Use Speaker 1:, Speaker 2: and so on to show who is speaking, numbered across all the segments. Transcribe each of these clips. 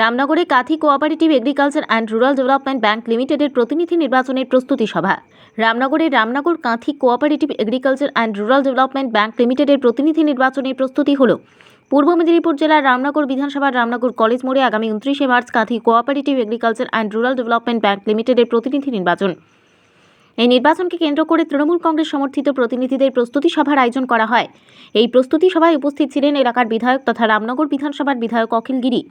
Speaker 1: রামনগরে Kanthi cooperative agriculture and rural development bank লিমিটেডের প্রতিনিধি নির্বাচনের প্রস্তুতি সভা। রামনগরের Ramnagar Kanthi cooperative agriculture and rural development bank লিমিটেডের প্রতিনিধি নির্বাচনের প্রস্তুতি হল, পূর্ব মেদিনীপুর জেলার রামনগর বিধানসভার রামনগর কলেজ মোড়ে আগামী উনত্রিশে March Kanthi cooperative agriculture and rural development bank লিমিটেডের প্রতিনিধি নির্বাচন। এই নির্বাচনকে কেন্দ্র করে তৃণমূল কংগ্রেস সমর্থিত প্রতিনিধিদের প্রস্তুতি সভার আয়োজন করা হয়। এই প্রস্তুতি সভায় উপস্থিত ছিলেন এলাকার বিধায়ক তথা রামনগর বিধানসভার বিধায়ক অখিল গিরি।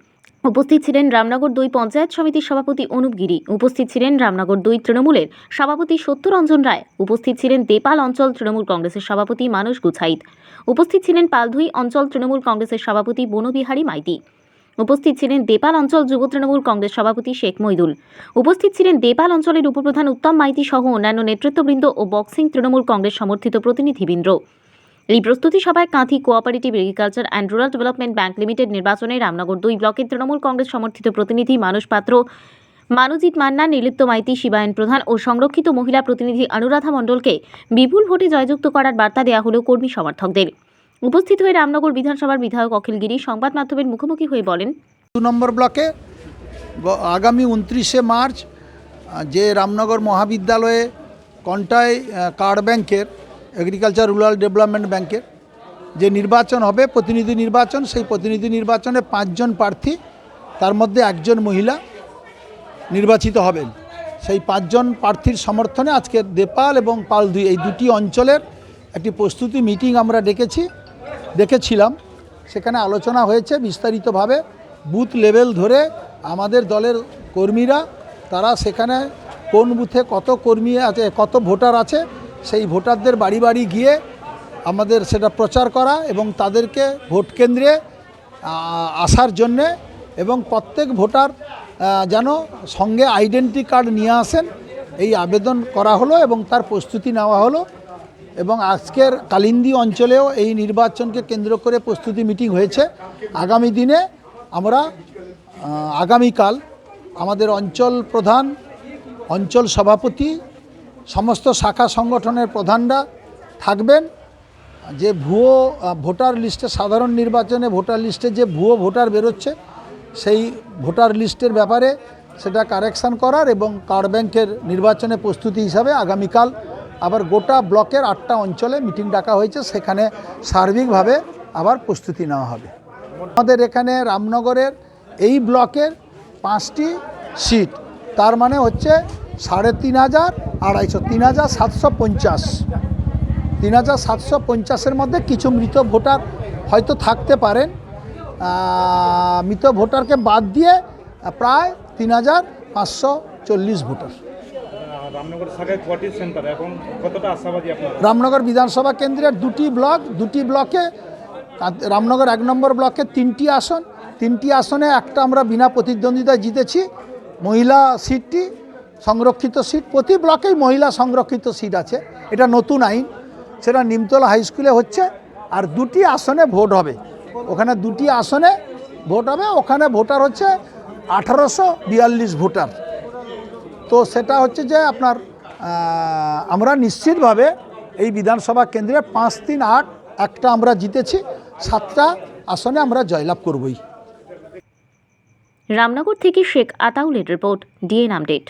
Speaker 1: উপস্থিত ছিলেন রামনগর দুই পঞ্চায়েত সমিতির সভাপতি অনুপ গিরি। উপস্থিত ছিলেন রামনগর দুই তৃণমূলের সভাপতি সত্যরঞ্জন রায়। উপস্থিত ছিলেন দেপাল অঞ্চল তৃণমূল কংগ্রেসের সভাপতি মানস গুছাইত। উপস্থিত ছিলেন পালধুই অঞ্চল তৃণমূল কংগ্রেসের সভাপতি বনবিহারী মাইতি। উপস্থিত ছিলেন দেপাল অঞ্চল যুব তৃণমূল কংগ্রেস সভাপতি শেখ মইদুল। উপস্থিত ছিলেন দেপাল অঞ্চলের উপপ্রধান উত্তম মাইতি সহ অন্যান্য নেতৃত্ববৃন্দ ও বক্সিং তৃণমূল কংগ্রেস সমর্থিত প্রতিনিধিবৃন্দ। এই প্রস্তুতি সভায় Kanthi cooperative agriculture and rural development bank limited নির্বাচনে রামনগর দুই ব্লকের তৃণমূল কংগ্রেস সমর্থিত প্রতিনিধি মানস পাত্র মানুজিৎ মান্না নির্লিপ্ত মাইতি শিবায়ন প্রধান ও সংরক্ষিত মহিলা প্রতিনিধি অনুরাধা মণ্ডলকে বিপুল ভোটে জয়যুক্ত করার বার্তা দেওয়া হলো কর্মী সমর্থকদের। উপস্থিত হয়ে রামনগর বিধানসভার বিধায়ক অখিল গিরি সংবাদ মাধ্যমের মুখোমুখি হয়ে বলেন
Speaker 2: দু নম্বর ব্লকে আগামী উনত্রিশে মার্চ যে রামনগর মহাবিদ্যালয়ে কন্টাই আহ, কার্ড ব্যাংকের এগ্রিকালচার রুরাল ডেভেলপমেন্ট ব্যাংকের যে নির্বাচন হবে, প্রতিনিধি নির্বাচন, সেই প্রতিনিধি নির্বাচনে পাঁচজন প্রার্থী, তার মধ্যে একজন মহিলা নির্বাচিত হবেন। সেই পাঁচজন প্রার্থীর সমর্থনে আজকে দেপাল এবং পালদুই এই দুটি অঞ্চলের একটি প্রস্তুতি মিটিং আমরা ডেকেছি, ডেকেছিলাম। সেখানে আলোচনা হয়েছে বিস্তারিতভাবে, বুথ লেভেল ধরে আমাদের দলের কর্মীরা, তারা সেখানে কোন বুথে কত কর্মী আছে, কত ভোটার আছে সেই ভোটারদের বাড়ি বাড়ি গিয়ে আমাদের সেটা প্রচার করা এবং তাদেরকে ভোট কেন্দ্রে আসার জন্যে এবং প্রত্যেক ভোটার যেন সঙ্গে আইডেন্টি কার্ড নিয়ে আসেন। এই আবেদন করা হলো এবং তার প্রস্তুতি নেওয়া হলো এবং আজকের কালিন্দি অঞ্চলেও এই নির্বাচনকে কেন্দ্র করে প্রস্তুতি মিটিং হয়েছে। আগামী দিনে আমরা আগামীকাল আমাদের অঞ্চল প্রধান, অঞ্চল সভাপতি সমস্ত শাখা সংগঠনের প্রধানরা থাকবেন। যে ভুয়ো ভোটার লিস্টে, সাধারণ নির্বাচনে ভোটার লিস্টে যে ভুয়ো ভোটার বেরোচ্ছে, সেই ভোটার লিস্টের ব্যাপারে সেটা কারেকশান করার এবং কার্ড ব্যাংকের নির্বাচনে প্রস্তুতি হিসাবে আগামীকাল আবার গোটা ব্লকের আটটা অঞ্চলে মিটিং ডাকা হয়েছে, সেখানে সার্বিকভাবে আবার প্রস্তুতি নেওয়া হবে। আমাদের এখানে রামনগরের এই ব্লকের পাঁচটি সিট, তার মানে হচ্ছে সাড়ে তিন হাজার আড়াইশো তিন হাজার সাতশো পঞ্চাশ। তিন হাজার সাতশো পঞ্চাশের মধ্যে কিছু মৃত ভোটার হয়তো থাকতে পারেন। মৃত ভোটারকে বাদ দিয়ে প্রায় তিন হাজার পাঁচশো চল্লিশ ভোটার।
Speaker 3: রামনগর
Speaker 2: বিধানসভা কেন্দ্রের দুটি ব্লক দুটি ব্লকে রামনগর এক নম্বর ব্লকে তিনটি আসন। তিনটি আসনে একটা আমরা বিনা প্রতিদ্বন্দ্বিতায় জিতেছি। মহিলা সিটটি সংরক্ষিত সিট, প্রতি ব্লকেই মহিলা সংরক্ষিত সিট আছে। এটা নতুন আইন, সেটা নিমতলা হাই স্কুলে হচ্ছে, আর দুটি আসনে ভোট হবে। ওখানে দুটি আসনে ভোট হবে, ওখানে ভোটার হচ্ছে আঠারোশো বিয়াল্লিশ ভোটার। তো সেটা হচ্ছে যে আপনার আমরা নিশ্চিতভাবে এই বিধানসভা কেন্দ্রে পাঁচ, তিন, আট, একটা আমরা জিতেছি, সাতটা আসনে আমরা জয়লাভ করবই।
Speaker 1: রামনগর থেকে শেখ আতাউলের রিপোর্ট, ডিএন আপডেট।